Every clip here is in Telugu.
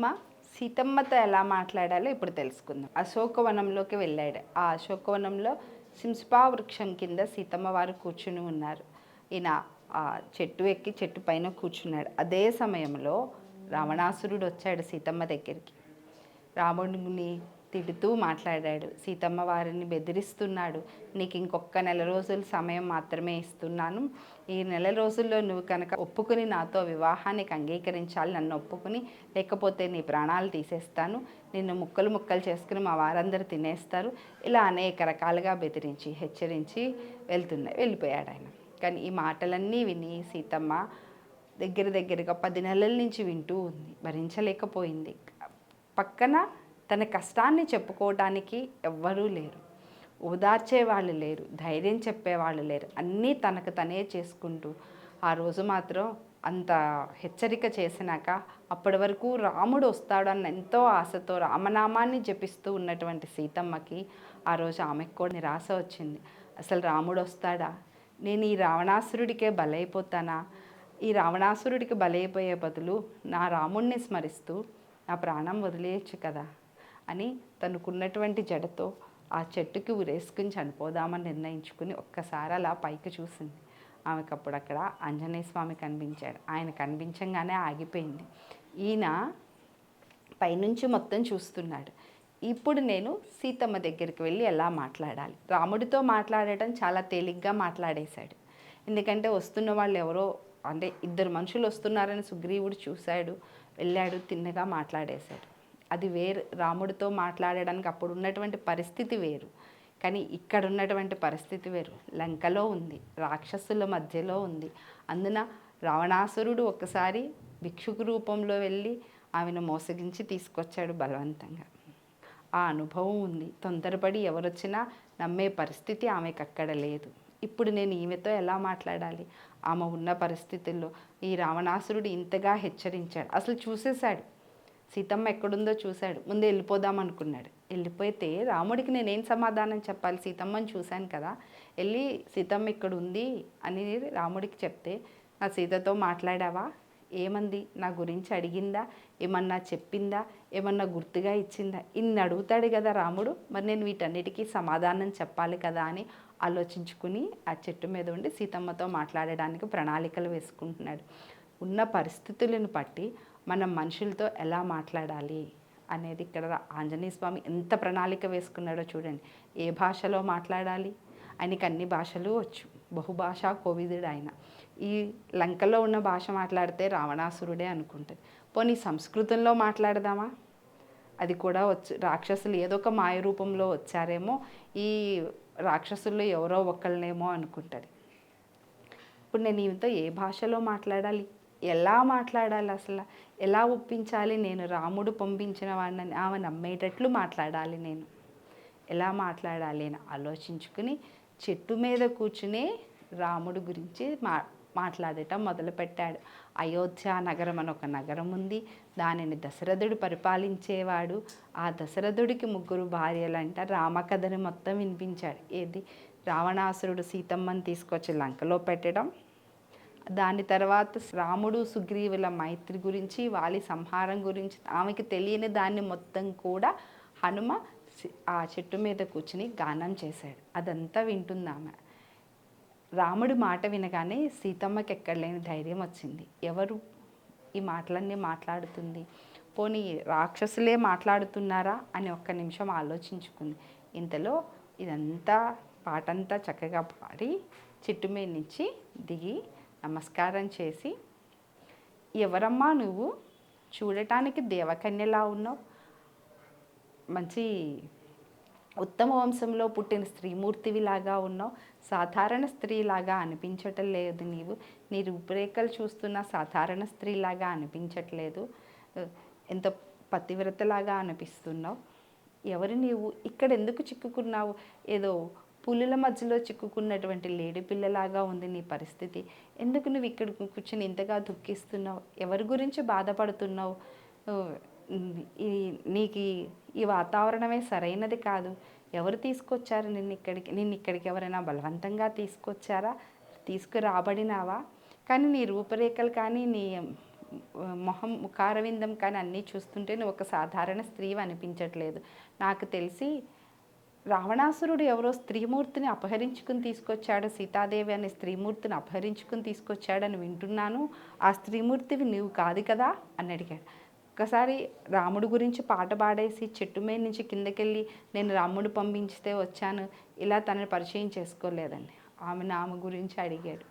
సీతమ్మ సీతమ్మతో ఎలా మాట్లాడాలో ఇప్పుడు తెలుసుకుందాం. అశోకవనంలోకి వెళ్ళాడు. ఆ అశోకవనంలో సింస్పా వృక్షం కింద సీతమ్మ వారు కూర్చుని ఉన్నారు. ఈయన ఆ చెట్టు ఎక్కి చెట్టు పైన కూర్చున్నాడు. అదే సమయంలో రావణాసురుడు వచ్చాడు సీతమ్మ దగ్గరికి. రాముడిని తిడుతూ మాట్లాడాడు. సీతమ్మ వారిని బెదిరిస్తున్నాడు. నీకు ఇంకొక నెల రోజులు సమయం మాత్రమే ఇస్తున్నాను. ఈ నెల రోజుల్లో నువ్వు కనుక ఒప్పుకుని నాతో వివాహానికి అంగీకరించాలి నన్ను ఒప్పుకుని లేకపోతే నీ ప్రాణాలు తీసేస్తాను. నిన్ను ముక్కలు ముక్కలు చేసుకుని మా వారందరూ తినేస్తారు. ఇలా అనేక రకాలుగా బెదిరించి హెచ్చరించి వెళ్తున్నాయి వెళ్ళిపోయాడు ఆయన. కానీ ఈ మాటలన్నీ విని సీతమ్మ దగ్గర దగ్గరగా పది నెలల నుంచి వింటూ ఉంది. భరించలేకపోయింది. పక్కన తన కష్టాన్ని చెప్పుకోవడానికి ఎవ్వరూ లేరు. ఓదార్చే వాళ్ళు లేరు ధైర్యం చెప్పేవాళ్ళు లేరు. అన్నీ తనకు తనే చేసుకుంటూ ఆ రోజు మాత్రం అంత హెచ్చరిక చేసినాక అప్పటి వరకు రాముడు వస్తాడన్న ఎంతో ఆశతో రామనామాన్ని జపిస్తూ ఉన్నటువంటి సీతమ్మకి ఆ రోజు ఆమెకు కూడా నిరాశ వచ్చింది. అసలు రాముడు వస్తాడా? నేను ఈ రావణాసురుడికే బలైపోతానా? ఈ రావణాసురుడికి బలైపోయే బదులు నా రాముణ్ణి స్మరిస్తూ నా ప్రాణం వదిలేయచ్చు కదా? అని తనకున్నటువంటి జడతో ఆ చెట్టుకి ఉరేసుకుని చనిపోదామని నిర్ణయించుకుని ఒక్కసారి అలా పైకి చూసింది. ఆమెకు అప్పుడు అక్కడ ఆంజనేయ స్వామి కనిపించాడు. ఆయన కనిపించంగానే ఆగిపోయింది. ఈయన పైనుంచి మొత్తం చూస్తున్నాడు. ఇప్పుడు నేను సీతమ్మ దగ్గరికి వెళ్ళి ఎలా మాట్లాడాలి? రాముడితో మాట్లాడటం చాలా తేలిగ్గా మాట్లాడేశాడు. ఎందుకంటే వస్తున్న వాళ్ళు ఎవరో అంటే ఇద్దరు మనుషులు వస్తున్నారని సుగ్రీవుడు చూశాడు వెళ్ళాడు తిన్నగా మాట్లాడేశాడు. అది వేరు. రాముడితో మాట్లాడడానికి అప్పుడు ఉన్నటువంటి పరిస్థితి వేరు. కానీ ఇక్కడ ఉన్నటువంటి పరిస్థితి వేరు. లంకలో ఉంది. రాక్షసుల మధ్యలో ఉంది. అందున రావణాసురుడు ఒకసారి భిక్షుకు రూపంలో వెళ్ళి ఆమెను మోసగించి తీసుకొచ్చాడు బలవంతంగా. ఆ అనుభవం ఉంది. తొందరపడి ఎవరొచ్చినా నమ్మే పరిస్థితి ఆమెకు అక్కడ లేదు. ఇప్పుడు నేను ఈమెతో ఎలా మాట్లాడాలి? ఆమె ఉన్న పరిస్థితుల్లో ఈ రావణాసురుడు ఇంతగా హెచ్చరించాడు. అసలు చూసేశాడు. సీతమ్మ ఎక్కడుందో చూశాడు. ముందు వెళ్ళిపోదాం అనుకున్నాడు. వెళ్ళిపోతే రాముడికి నేనేం సమాధానం చెప్పాలి? సీతమ్మని చూశాను కదా. వెళ్ళి సీతమ్మ ఇక్కడ ఉంది అని రాముడికి చెప్తే నా సీతతో మాట్లాడావా? ఏమంది? నా గురించి అడిగిందా? ఏమన్నా చెప్పిందా? ఏమన్నా గుర్తుగా ఇచ్చిందా? ఇన్ని అడుగుతాడు కదా రాముడు. మరి నేను వీటన్నిటికీ సమాధానం చెప్పాలి కదా అని ఆలోచించుకుని ఆ చెట్టు మీద ఉండి సీతమ్మతో మాట్లాడడానికి ప్రణాళికలు వేసుకుంటున్నాడు. ఉన్న పరిస్థితులను బట్టి మనం మనుషులతో ఎలా మాట్లాడాలి అనేది ఇక్కడ ఆంజనేయ స్వామి ఎంత ప్రణాళిక వేసుకున్నాడో చూడండి. ఏ భాషలో మాట్లాడాలి? ఆయనకి అన్ని భాషలు వచ్చు. బహుభాషా కోవిదుడు ఆయన. ఈ లంకలో ఉన్న భాష మాట్లాడితే రావణాసురుడే అనుకుంటుంది. పోనీ సంస్కృతంలో మాట్లాడదామా? అది కూడా వచ్చు. రాక్షసులు ఏదో ఒక మాయ రూపంలో వచ్చారేమో ఈ రాక్షసుల్లో ఎవరో ఒకళ్ళనేమో అనుకుంటుంది. ఇప్పుడు నేను ఈమెతో ఏ భాషలో మాట్లాడాలి? ఎలా మాట్లాడాలి అసలు? ఎలా ఒప్పించాలి? నేను రాముడు పంపించిన వాడిని ఆమె నమ్మేటట్లు మాట్లాడాలి నేను. ఎలా మాట్లాడాలి అని ఆలోచించుకుని చెట్టు మీద కూర్చునే రాముడు గురించి మా మాట్లాడటం మొదలుపెట్టాడు. అయోధ్య నగరం అని ఒక నగరం ఉంది. దానిని దశరథుడు పరిపాలించేవాడు. ఆ దశరథుడికి ముగ్గురు భార్యలంట. రామకథని మొత్తం వినిపించాడు. ఏది? రావణాసురుడు సీతమ్మని తీసుకొచ్చి లంకలో పెట్టడం. దాని తర్వాత రాముడు సుగ్రీవుల మైత్రి గురించి వాలి సంహారం గురించి ఆమెకి తెలియని దాన్ని మొత్తం కూడా హనుమ ఆ చెట్టు మీద కూర్చుని గానం చేశాడు. అదంతా వింటుందామె రాముడి మాట వినగానే సీతమ్మకి ఎక్కడ లేని ధైర్యం వచ్చింది. ఎవరు ఈ మాటలన్నీ మాట్లాడుతుంది? పోనీ రాక్షసులే మాట్లాడుతున్నారా? అని ఒక్క నిమిషం ఆలోచించుకుంది. ఇంతలో ఇదంతా పాటంతా చక్కగా పాడి చెట్టు మీద నుంచి దిగి నమస్కారం చేసి ఎవరమ్మా నువ్వు? చూడటానికి దేవకన్యలా ఉన్నావు? మంచి ఉత్తమ వంశంలో పుట్టిన స్త్రీమూర్తివిలాగా ఉన్నావు? సాధారణ స్త్రీలాగా అనిపించటం లేదు నీవు. నీ రూపురేఖలు చూస్తున్న సాధారణ స్త్రీలాగా అనిపించట్లేదు. ఎంత పతివ్రతలాగా అనిపిస్తున్నావు? ఎవరు నీవు? ఇక్కడ ఎందుకు చిక్కుకున్నావు? ఏదో పులుల మధ్యలో చిక్కుకున్నటువంటి లేడి పిల్లలాగా ఉంది నీ పరిస్థితి. ఎందుకు నువ్వు ఇక్కడ కూర్చుని ఇంతగా దుఃఖిస్తున్నావు? ఎవరి గురించి బాధపడుతున్నావు? ఈ నీకు ఈ- వాతావరణమే సరైనది కాదు. ఎవరు తీసుకొచ్చారు నిన్ను ఇక్కడికి? నిన్ను ఇక్కడికి ఎవరైనా బలవంతంగా తీసుకొచ్చారా? తీసుకురాబడినావా? కానీ నీ రూపురేఖలు కానీ నీ మొహం ముఖారవిందం కానీ అన్నీ చూస్తుంటే నువ్వు ఒక సాధారణ స్త్రీ అనిపించట్లేదు. నాకు తెలిసి రావణాసురుడు ఎవరో స్త్రీమూర్తిని అపహరించుకుని తీసుకొచ్చాడు సీతాదేవి అనే స్త్రీమూర్తిని అపహరించుకుని తీసుకొచ్చాడని వింటున్నాను. ఆ స్త్రీమూర్తివి నీవు కాదు కదా? అని అడిగాడు. ఒకసారి రాముడు గురించి పాట పాడేసి చెట్టు మీద నుంచి కిందకెళ్ళి నేను రాముడు పంపించితే వచ్చాను ఇలా తనని పరిచయం చేసుకోలేదండి. ఆమె ఆమె గురించి అడిగాడు.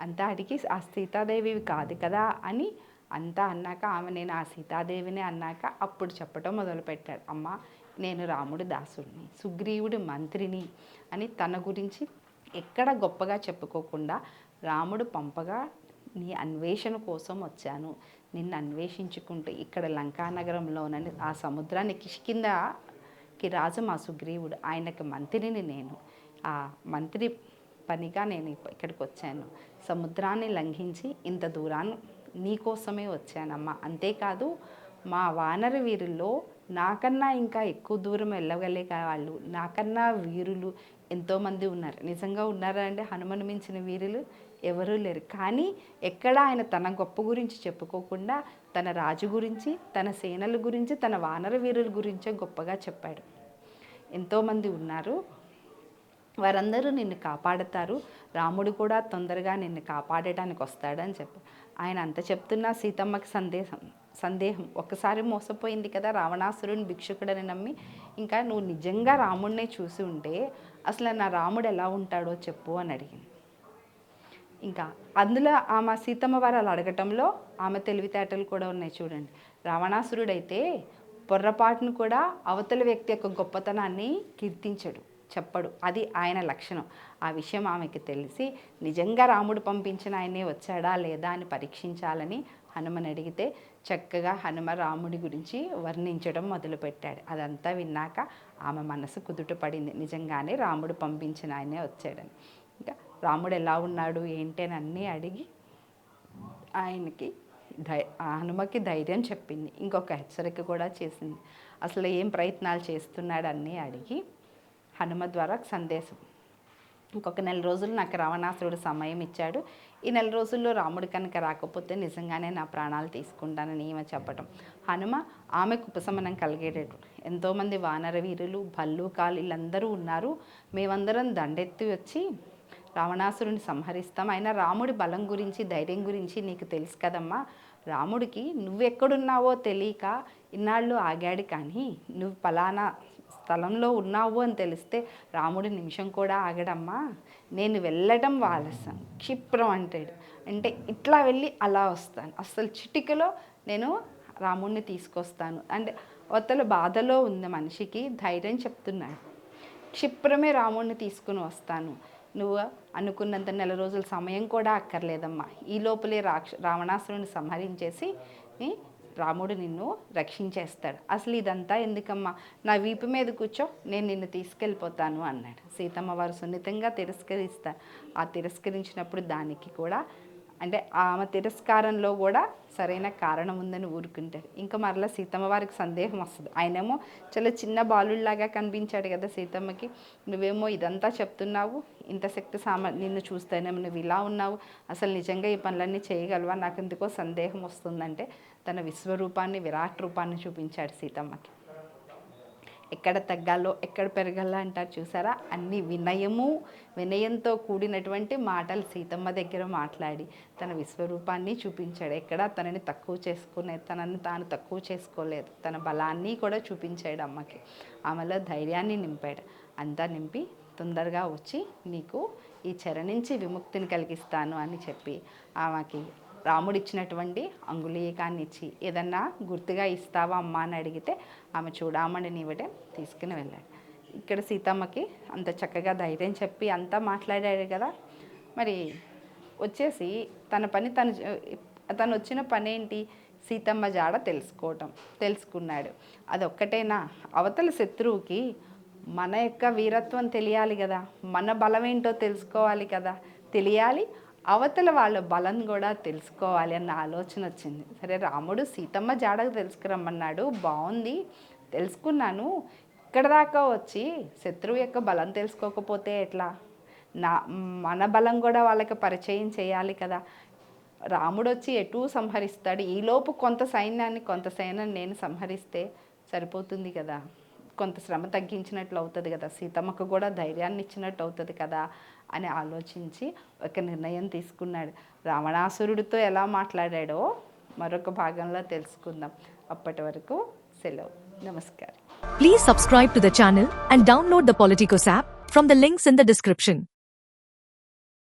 అంతా అడిగి ఆ సీతాదేవి కాదు కదా అని అంతా అన్నాక ఆమె నేను ఆ సీతాదేవిని అన్నాక అప్పుడు చెప్పడం మొదలుపెట్టాడు. అమ్మ నేను రాముడు దాసుడిని సుగ్రీవుడి మంత్రిని అని తన గురించి ఎక్కడ గొప్పగా చెప్పుకోకుండా రాముడు పంపగా నీ అన్వేషణ కోసం వచ్చాను. నిన్ను అన్వేషించుకుంటూ ఇక్కడ లంకానగరంలోనని ఆ సముద్రాన్ని కిష్కిందకి రాజు మా సుగ్రీవుడు ఆయనకి మంత్రిని నేను. ఆ మంత్రి పనిగా నేను ఇక్కడికి వచ్చాను. సముద్రాన్ని లంఘించి ఇంత దూరాన్ని నీకోసమే వచ్చానమ్మా. అంతేకాదు మా వానర వీరుల్లో నాకన్నా ఇంకా ఎక్కువ దూరం వెళ్ళగలిగే వాళ్ళు. నాకన్నా వీరులు ఎంతోమంది ఉన్నారు. నిజంగా ఉన్నారా అంటే హనుమను మించిన వీరులు ఎవరూ లేరు. కానీ ఎక్కడ ఆయన తన గొప్ప గురించి చెప్పుకోకుండా తన రాజు గురించి తన సేనల గురించి తన వానర వీరుల గురించే గొప్పగా చెప్పాడు. ఎంతోమంది ఉన్నారు. వారందరూ నిన్ను కాపాడతారు. రాముడు కూడా తొందరగా నిన్ను కాపాడటానికి వస్తాడని చెప్పారు ఆయన అంత చెప్తున్నా సీతమ్మకి సందేహం సందేహం. ఒకసారి మోసపోయింది కదా రావణాసురుని భిక్షుకుడని నమ్మి. ఇంకా నువ్వు నిజంగా రాముడినే చూసి ఉంటే అసలు నా రాముడు ఎలా ఉంటాడో చెప్పు అని అడిగింది. ఇంకా అందులో ఆమె సీతమ్మ వారు అలా అడగటంలో ఆమె తెలివితేటలు కూడా ఉన్నాయి చూడండి. రావణాసురుడైతే పొర్రపాటును కూడా అవతల వ్యక్తి యొక్క గొప్పతనాన్ని కీర్తించడు. చెప్పడు. అది ఆయన లక్షణం. ఆ విషయం ఆమెకి తెలిసి నిజంగా రాముడు పంపించిన ఆయనే వచ్చాడా లేదా అని పరీక్షించాలని హనుమని అడిగితే చక్కగా హనుమ రాముడి గురించి వర్ణించడం మొదలుపెట్టాడు. అదంతా విన్నాక ఆమె మనసు కుదుట పడింది నిజంగానే రాముడు పంపించిన ఆయనే వచ్చాడని. ఇంకా రాముడు ఎలా ఉన్నాడు? ఏంటి అని అన్నీ అడిగి ఆయనకి ధై ఆ హనుమకి ధైర్యం చెప్పింది. ఇంకొక హెచ్చరిక కూడా చేసింది. అసలు ఏం ప్రయత్నాలు చేస్తున్నాడు అన్నీ అడిగి హనుమ ద్వారా సందేశం. ఇంకొక నెల రోజులు నాకు రావణాసురుడు సమయం ఇచ్చాడు. ఈ నెల రోజుల్లో రాముడు కనుక రాకపోతే నిజంగానే నా ప్రాణాలు తీసుకుంటానని ఈమె చెప్పటం. హనుమ ఆమెకు ఉపశమనం కలిగేటట్టు. ఎంతోమంది వానర వీరులు భల్లూకాలు వీళ్ళందరూ ఉన్నారు. మేమందరం దండెత్తి వచ్చి రావణాసురుని సంహరిస్తాం. అయినా రాముడి బలం గురించి ధైర్యం గురించి నీకు తెలుసు కదమ్మా. రాముడికి నువ్వెక్కడున్నావో తెలియక ఇన్నాళ్ళు ఆగాడు కానీ నువ్వు ఫలానా స్థలంలో ఉన్నావు అని తెలిస్తే రాముడి నిమిషం కూడా ఆగడమ్మా నేను వెళ్ళటం ఆలస్యం క్షిప్రం అంటాడు. అంటే ఇట్లా వెళ్ళి అలా వస్తాను. అసలు చిటికలో నేను రాముడిని తీసుకొస్తాను. అంటే అవతల బాధలో ఉన్న మనిషికి ధైర్యం చెప్తున్నాడు. క్షిప్రమే రాముడిని తీసుకుని వస్తాను. నువ్వు అనుకున్నంత నెల రోజుల సమయం కూడా అక్కర్లేదమ్మా. ఈ లోపలే రాక్ష రావణాసురుని సంహరించేసి రాముడు నిన్ను రక్షించేస్తాడు. అసలు ఇదంతా ఎందుకమ్మా? నా వీపు మీద కూర్చో నేను నిన్ను తీసుకెళ్ళిపోతాను అన్నాడు. సీతమ్మ వారు సున్నితంగా తిరస్కరిస్తారు. ఆ తిరస్కరించినప్పుడు దానికి కూడా అంటే ఆమె తిరస్కారంలో కూడా సరైన కారణం ఉందని ఊరుకుంటాడు ఇంకా మరలా సీతమ్మ వారికి సందేహం వస్తుంది. ఆయనేమో చాలా చిన్న బాలుడిలాగా కనిపించాడు కదా సీతమ్మకి. నువ్వేమో ఇదంతా చెప్తున్నావు ఇంత శక్తి సామ నిన్ను చూస్తేనేమో నువ్వు ఇలా ఉన్నావు అసలు నిజంగా ఈ పనులన్నీ చేయగలవా? నాకు ఎందుకో సందేహం వస్తుందంటే తన విశ్వరూపాన్ని విరాట్ రూపాన్ని చూపించాడు సీతమ్మకి. ఎక్కడ తగ్గాలో ఎక్కడ పెరగాలో అంటారు చూసారా? అన్ని వినయము వినయంతో కూడినటువంటి మాటలు సీతమ్మ దగ్గర మాట్లాడి తన విశ్వరూపాన్ని చూపించాడు. ఎక్కడ తనని తక్కువ చేసుకునే తనని తాను తక్కువ చేసుకోలేదు. తన బలాన్ని కూడా చూపించాడు అమ్మకి. ఆమెలో ధైర్యాన్ని నింపాడు. అంతా నింపి తొందరగా వచ్చి నీకు ఈ చెర నుంచి విముక్తిని కలిగిస్తాను అని చెప్పి ఆమెకి రాముడు ఇచ్చినటువంటి అంగుళీకాన్ని ఇచ్చి ఏదన్నా గుర్తుగా ఇస్తావా అమ్మా అని అడిగితే ఆమె చూడమని ఇవ్వడం తీసుకుని వెళ్ళాడు. ఇక్కడ సీతమ్మకి అంత చక్కగా ధైర్యం చెప్పి అంతా మాట్లాడాడు కదా. మరి వచ్చేసి తన పని తను తను వచ్చిన పని ఏంటి? సీతమ్మ జాడ తెలుసుకోవటం తెలుసుకున్నాడు. అదొక్కటేనా? అవతల శత్రువుకి మన యొక్క వీరత్వం తెలియాలి కదా. మన బలం ఏంటో తెలుసుకోవాలి కదా. తెలియాలి అవతల వాళ్ళ బలం కూడా తెలుసుకోవాలి అన్న ఆలోచన వచ్చింది. సరే రాముడు సీతమ్మ జాడకు తెలుసుకురమ్మన్నాడు. బాగుంది తెలుసుకున్నాను. ఇక్కడ దాకా వచ్చి శత్రువు యొక్క బలం తెలుసుకోకపోతే ఎట్లా? నా మన బలం కూడా వాళ్ళకి పరిచయం చేయాలి కదా. రాముడు వచ్చి ఎటు సంహరిస్తాడు? ఈలోపు కొంత సైన్యాన్ని కొంత సైన్యాన్ని నేను సంహరిస్తే సరిపోతుంది కదా? కొంత శ్రమ తగ్గించినట్లు అవుతుంది కదా. సీతమ్మకు కూడా ధైర్యాన్ని ఇచ్చినట్టు అవుతుంది కదా అని ఆలోచించి ఒక నిర్ణయం తీసుకున్నాడు. రావణాసురుడితో ఎలా మాట్లాడాడో మరొక భాగంలో తెలుసుకుందాం. అప్పటి వరకు సెలవు. నమస్కారం. Please subscribe to the channel and download the Politikos app from the links in the description